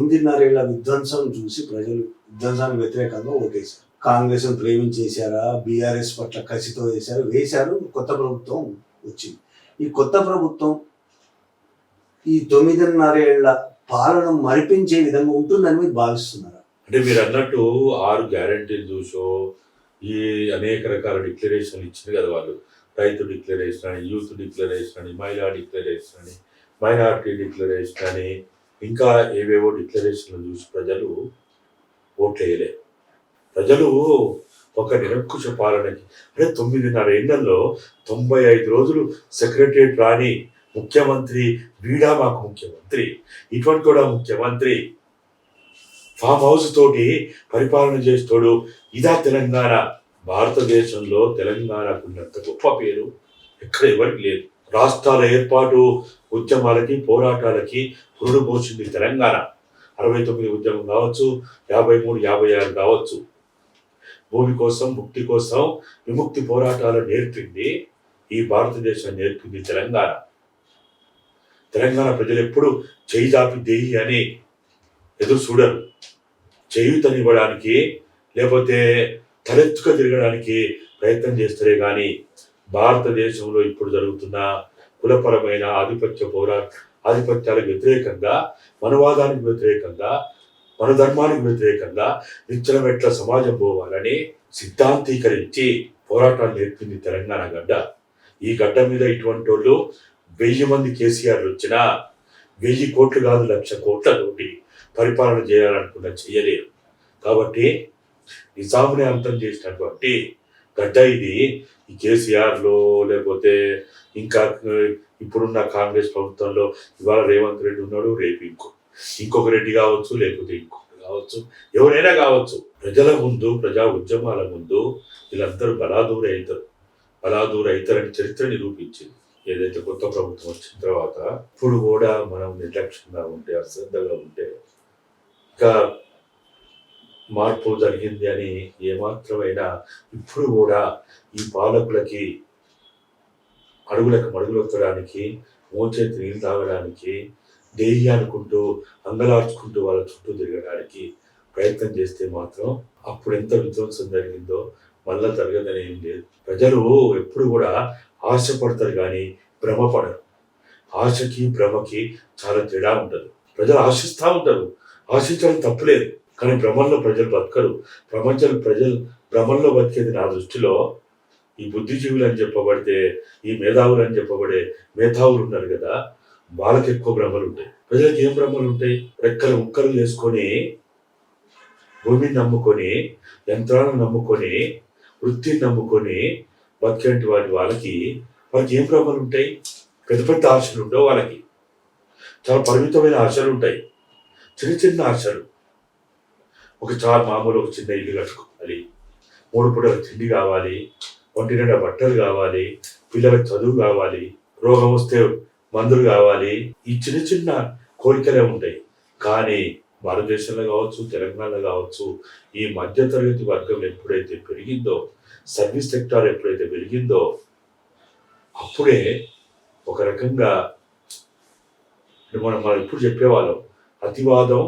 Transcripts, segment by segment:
తొమ్మిదిన్నరేళ్ళ విధ్వంసం చూసి ప్రజలు విధ్వంసానికి వ్యతిరేకంగా ఓటేశారు. కాంగ్రెస్ ప్రేమించేశారా బీఆర్ఎస్ పట్ల కసితో వేశారు? వేశారు. కొత్త ప్రభుత్వం వచ్చింది. ఈ కొత్త ప్రభుత్వం ఈ తొమ్మిదిన్నరేళ్ళ పాలన మరిపించే విధంగా ఉంటుందని మీరు భావిస్తున్నారా? అంటే మీరు అన్నట్టు ఆరు గ్యారంటీలు చూసో ఈ అనేక రకాల డిక్లరేషన్లు ఇచ్చింది కదా వాళ్ళు. రైతు డిక్లరేషన్ అని యూత్ డిక్లరేషన్ అని మహిళా డిక్లరేషన్ అని మైనార్టీ డిక్లరేషన్ అని ఇంకా ఏవేవో డిక్లరేషన్లు చూసి ప్రజలు ఓట్లు వేయలే ప్రజలు ఒక నిరంకుశ పాలనకి అంటే తొమ్మిదిన్నర ఏళ్ళలో తొంభై ఐదు రోజులు సెక్రటరియట్ రాని ముఖ్యమంత్రి వీడా మాకు ముఖ్యమంత్రి ఇటువంటి కూడా ముఖ్యమంత్రి. ఫామ్ హౌస్ తోటి పరిపాలన చేస్తోడు ఇదా తెలంగాణ. భారతదేశంలో తెలంగాణకు ఉన్నంత గొప్ప పేరు ఎక్కడ ఎవరికి లేదు. రాష్ట్రాల ఏర్పాటు ఉద్యమాలకి పోరాటాలకి పురుడు పోసింది తెలంగాణ. అరవై తొమ్మిది ఉద్యమం కావచ్చు యాభై మూడు యాభై ఆరు కావచ్చు. భూమి కోసం ముక్తి కోసం విముక్తి పోరాటాలు నేర్పింది ఈ భారతదేశం నేర్పింది తెలంగాణ. తెలంగాణ ప్రజలు ఎప్పుడు చేయి దాపి దేయి అని ఎదురు చూడరు. చేయూతనివ్వడానికి లేకపోతే తలెత్తుక తిరగడానికి ప్రయత్నం చేస్తారే కానీ భారతదేశంలో ఇప్పుడు జరుగుతున్న కులపరమైన ఆధిపత్య పోరా ఆధిపత్యాలకు వ్యతిరేకంగా మనవాదానికి వ్యతిరేకంగా మన ధర్మానికి వ్యతిరేకంగా నిత్యం ఎట్ల సమాజం పోవాలని సిద్ధాంతీకరించి పోరాటాలు నేర్పింది తెలంగాణ గడ్డ. ఈ గడ్డ మీద ఇటువంటి వాళ్ళు వెయ్యి మంది కేసీఆర్లు వచ్చినా వెయ్యి కోట్లు కాదు లక్ష కోట్లతోటి పరిపాలన చేయాలనుకున్న చేయలేరు కాబట్టి నిజాముని అంతం చేసినటువంటి గడ్డ ఇది. కేసీఆర్లో లేకపోతే ఇంకా ఇప్పుడున్న కాంగ్రెస్ ప్రభుత్వంలో ఇవాళ రేవంత్ రెడ్డి ఉన్నాడు రేపు ఇంకో ఇంకొక రెడ్డి కావచ్చు లేకపోతే ఇంకొకటి కావచ్చు. ఎవరైనా కావచ్చు. ప్రజల ముందు ప్రజా ఉద్యమాల ముందు వీళ్ళందరూ బలాదూర అవుతారు బలాదూర అవుతారని చరిత్ర నిరూపించింది ఏదైతే కొత్త ప్రభుత్వం వచ్చిన తర్వాత ఇప్పుడు కూడా మనం నిర్లక్ష్యంగా ఉంటే అశ్రద్ధగా ఉంటే ఇంకా మార్పు జరిగింది అని ఏమాత్రమైనా ఇప్పుడు కూడా ఈ పాలకులకి అడుగులకు మడుగులొక్కడానికి మోచేతి నీళ్ళు తాగడానికి దేహి అనుకుంటూ అంగలార్చుకుంటూ వాళ్ళ చుట్టూ తిరగడానికి ప్రయత్నం చేస్తే మాత్రం అప్పుడు ఎంత విధ్వంసం జరిగిందో మళ్ళా జరగదని ఏం లేదు. ప్రజలు ఎప్పుడు కూడా ఆశపడతారు కానీ భ్రమపడరు. ఆశకి భ్రమకి చాలా తేడా ఉంటుంది ప్రజలు ఆశిస్తూ ఉంటారు. ఆశించడం తప్పులేదు. కానీ భ్రమంలో ప్రజలు బతకరు. ప్రపంచం ప్రజలు భ్రమంలో బతికేది నా దృష్టిలో ఈ బుద్ధిజీవులు అని చెప్పబడితే ఈ మేధావులు అని చెప్పబడే మేధావులు ఉన్నారు కదా వాళ్ళకి ఎక్కువ భ్రమలు ఉంటాయి. ప్రజలకు ఏం భ్రమలు ఉంటాయి? రెక్కలు ముక్కలు చేసుకొని భూమిని నమ్ముకొని యంత్రాలను నమ్ముకొని వృత్తిని నమ్ముకొని బతికేంటి వాటి వాళ్ళకి వాళ్ళకి ఏం భ్రమలు ఉంటాయి? పెద్ద పెద్ద ఆశలు ఉండవు వాళ్ళకి. చాలా పరిమితమైన ఆశలు ఉంటాయి. చిన్న చిన్న ఆశలు. ఒక చాలా మామూలు ఒక చిన్న ఇల్లు కట్టుకోవాలి. మూడు పూటల తిండి కావాలి ఒంటి నిండా బట్టలు కావాలి పిల్లలకు చదువు కావాలి రోగం వస్తే మందులు కావాలి ఈ చిన్న చిన్న కోరికలే ఉంటాయి. కానీ భారతదేశంలో కావచ్చు తెలంగాణలో కావచ్చు ఈ మధ్యతరగతి వర్గం ఎప్పుడైతే పెరిగిందో సర్వీస్ సెక్టార్ ఎప్పుడైతే పెరిగిందో అప్పుడే ఒక రకంగా మనం మనం ఇప్పుడు చెప్పేవాళ్ళం అతివాదం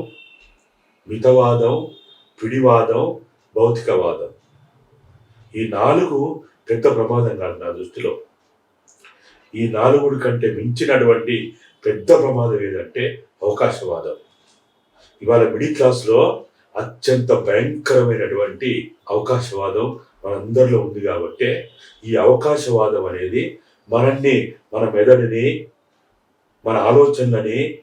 మితవాదం పిడివాదం భౌతికవాదం. ఈ నాలుగు పెద్ద ప్రమాదం కాదు నా దృష్టిలో. ఈ నాలుగుడి కంటే మించినటువంటి పెద్ద ప్రమాదం ఏదంటే అవకాశవాదం. ఇవాళ మిడిల్ క్లాస్లో అత్యంత భయంకరమైనటువంటి అవకాశవాదం మనందరిలో ఉంది కాబట్టి ఈ అవకాశవాదం అనేది మనల్ని మన మెదడుని మన ఆలోచనలని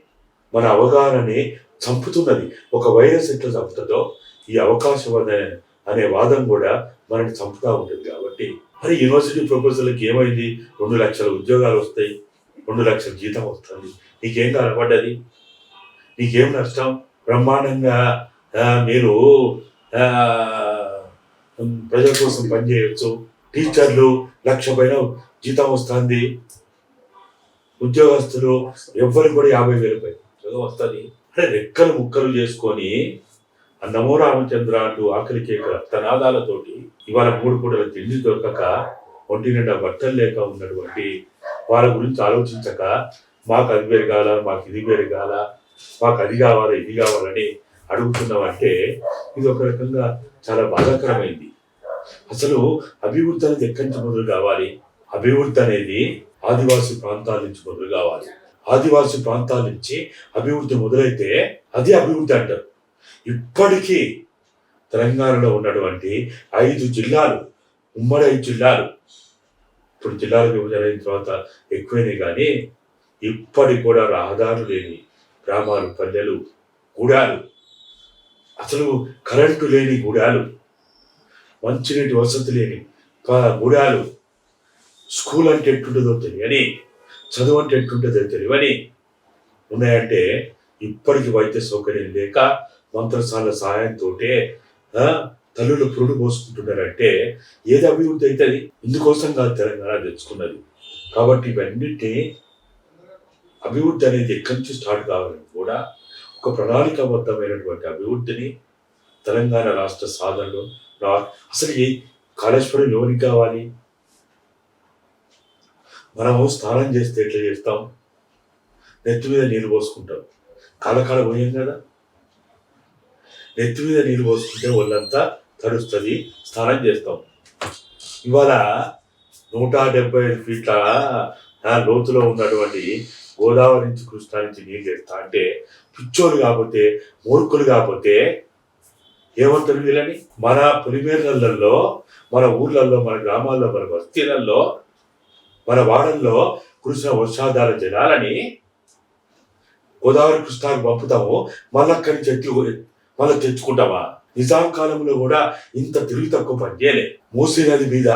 మన అవగాహనని చంపుతున్నది. ఒక వైరస్ ఎట్లా చంపుతుందో ఈ అవకాశం అనే వాదం కూడా మనని చంపుతా ఉంటుంది కాబట్టి. మరి యూనివర్సిటీ ప్రొఫెసర్లకు ఏమైంది? రెండు లక్షల ఉద్యోగాలు వస్తాయి. రెండు లక్షల జీతం వస్తుంది. నీకేం కనపడ్డది నీకేం నష్టం? బ్రహ్మాండంగా మీరు ప్రజల కోసం పనిచేయవచ్చు టీచర్లు లక్ష పైన జీతం వస్తుంది. ఉద్యోగస్తులు ఎవ్వరు కూడా యాభై వేలు పైన వస్తుంది. అంటే రెక్కలు ముక్కలు చేసుకొని నమో రామచంద్ర అంటూ ఆకలి కేక రక్తనాదాలతోటి ఇవాళ మూడు పూటల తిండి దొరకక ఒంటి నిండా బట్టలు లేక ఉన్నటువంటి వాళ్ళ గురించి ఆలోచించక మాకు అది పెరగాల మాకు ఇది పెరగాల మాకు అది కావాలి ఇది కావాలని అడుగుతున్నామంటే ఇది ఒక రకంగా చాలా బాధాకరమైంది. అసలు అభివృద్ధి అనేది ఎక్కడి నుంచి మొదలు కావాలి? అభివృద్ధి అనేది ఆదివాసీ ప్రాంతాల నుంచి మొదలు కావాలి. ఆదివాసీ ప్రాంతాల నుంచి అభివృద్ధి మొదలైతే అది అభివృద్ధి అంటారు. ఇప్పటికీ తెలంగాణలో ఉన్నటువంటి ఐదు జిల్లాలు ఉమ్మడి ఐదు జిల్లాలు. ఇప్పుడు జిల్లాల విభజన అయిన తర్వాత ఎక్కువైనాయి కానీ ఇప్పటికి కూడా రహదారులు లేని గ్రామాలు పల్లెలు గూడాలు. అసలు కరెంటు లేని గూడాలు. మంచినీటి వసతి లేని గూడాలు. స్కూల్ అంటే ఎట్టుంటుందో తెలియని చదువు అంటే ఎట్టుంటుందో తెలియని ఉన్నాయంటే ఇప్పటికి వైద్య సౌకర్యం లేక మంత్రసాల సహాయంతో తల్లులు పురుడు పోసుకుంటున్నారంటే ఏది అభివృద్ధి అవుతుంది? ఇందుకోసం కాదు తెలంగాణ తెచ్చుకున్నది. కాబట్టి ఇవన్నిటినీ అభివృద్ధి అనేది ఎక్కడి నుంచి స్టార్ట్ కావాలని కూడా ఒక ప్రణాళికాబద్ధమైనటువంటి అభివృద్ధిని తెలంగాణ రాష్ట్ర సాధనలో రా- అసలు ఈ కాళేశ్వరం ఎవరికి కావాలి? మనము స్నానం చేస్తే ఎట్లా చేస్తాం? నెత్తి మీద నీళ్ళు పోసుకుంటాం. కాలకాల పోయాం కదా? నెత్తి మీద నీళ్ళు పోసుకుంటే ఒళ్ళంతా తడుస్తుంది. స్నానం చేస్తాం. ఇవాళ నూట డెబ్బై ఐదు ఫీట్ల లోతులో ఉన్నటువంటి గోదావరి నుంచి కృష్ణా నుంచి నీళ్ళు చేస్తా అంటే పిచ్చోలు కాకపోతే మూర్ఖులు కాకపోతే ఏమంటారు వీళ్ళని మన పొలిమేర్లలో మన ఊర్లలో మన గ్రామాల్లో మన బస్తీలలో మన వాడల్లో కురిసిన వర్షాధార జలాలని గోదావరి కృష్ణాకు పంపుతాము. మళ్ళీ అక్కడి మళ్ళీ తెచ్చుకుంటామా నిజాం కాలంలో కూడా ఇంత తిరిగి తక్కువ పని చేయలే. మూసీ నది మీద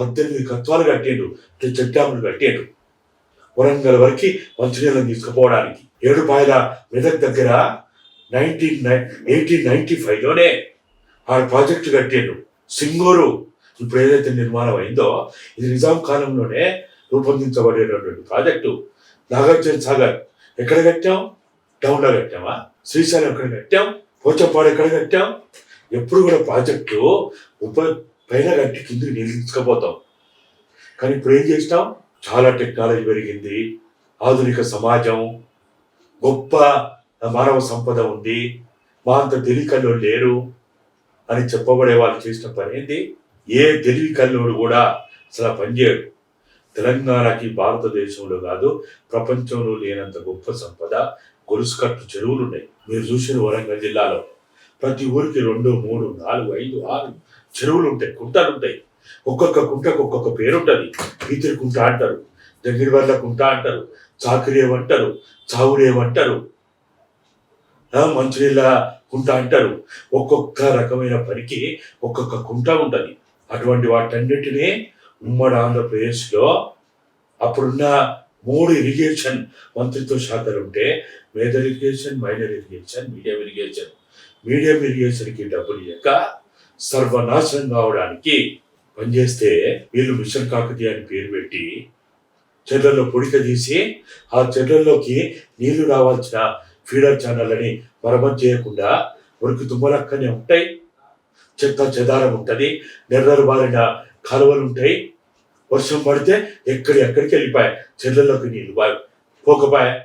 పద్దెనిమిది కత్వాలు కట్టేడు చెట్టాములు కట్టేడు. వరంగల్ వరకు మంచినీళ్ళని తీసుకుపోవడానికి. ఏడుపాయల మెదక్ దగ్గర నైన్టీన్ ఎయిటీన్ నైన్టీ లోనే ఆ ప్రాజెక్టు కట్టేడు. సింగూరు ఇప్పుడు ఏదైతే నిర్మాణం అయిందో ఇది నిజాం కాలంలోనే రూపొందించబడేటటువంటి ప్రాజెక్టు. నాగార్జున సాగర్ ఎక్కడ కట్టాం? టౌన్లో కట్టామా? శ్రీశైలం ఎక్కడ కట్టాం? పోచంపాడు ఎక్కడ కట్టాం? ఎప్పుడు కూడా ప్రాజెక్టు ఉప పైన కట్టి కిందికి నీళ్ళు తీసుకుపోతాం. కానీ ఇప్పుడు ఏం చేసినాం? చాలా టెక్నాలజీ పెరిగింది. ఆధునిక సమాజం గొప్ప మానవ సంపద ఉంది. మా అంత తెలివికల్లో లేరు అని చెప్పబడే వాళ్ళు చేసిన పని ఏంటి ఏ తెలివి కల్లోడు కూడా అసలు పనిచేయడు తెలంగాణకి భారతదేశంలో కాదు ప్రపంచంలో లేనంత గొప్ప సంపద గొలుసుకట్టు చెరువులు ఉన్నాయి. మీరు చూసిన వరంగల్ జిల్లాలో. ప్రతి ఊరికి రెండు మూడు నాలుగు ఐదు ఆరు చెరువులు ఉంటాయి కుంటలు ఉంటాయి. ఒక్కొక్క కుంటకు ఒక్కొక్క పేరు ఉంటుంది. పీతిరి కుంట అంటారు దగ్గర వల్ల కుంట అంటారు చాకరేమంటారు చావురేమంటారు మంచినీళ్ళ కుంట అంటారు. ఒక్కొక్క రకమైన పనికి ఒక్కొక్క కుంట ఉంటుంది. అటువంటి వాటన్నిటినీ ఉమ్మడి ఆంధ్రప్రదేశ్లో అప్పుడున్న మూడు ఇరిగేషన్ మంత్రిత్వ శాఖలు ఉంటే major irrigation minor irrigation medium irrigation medium ఇరిగేషన్కి డబ్బులు ఇవ్వక సర్వనాశనం కావడానికి పనిచేస్తే వీళ్ళు మిషన్ కాకతీయ అని పేరు పెట్టి చెర్లలో పొడిక తీసి ఆ చెర్లలోకి నీళ్ళు రావాల్సిన ఫీడర్ ఛానల్ అని మరమ్మతు చేయకుండా ఉరికి తుమ్మలక్కనే ఉంటాయి. చెత్త చెదారం ఉంటుంది. నెర్రలు బారిన కాలువలు ఉంటాయి. వర్షం పడితే ఎక్కడి ఎక్కడికి వెళ్ళిపోయాయి? చెర్లలోకి నీళ్ళు. బా- పోకపోయా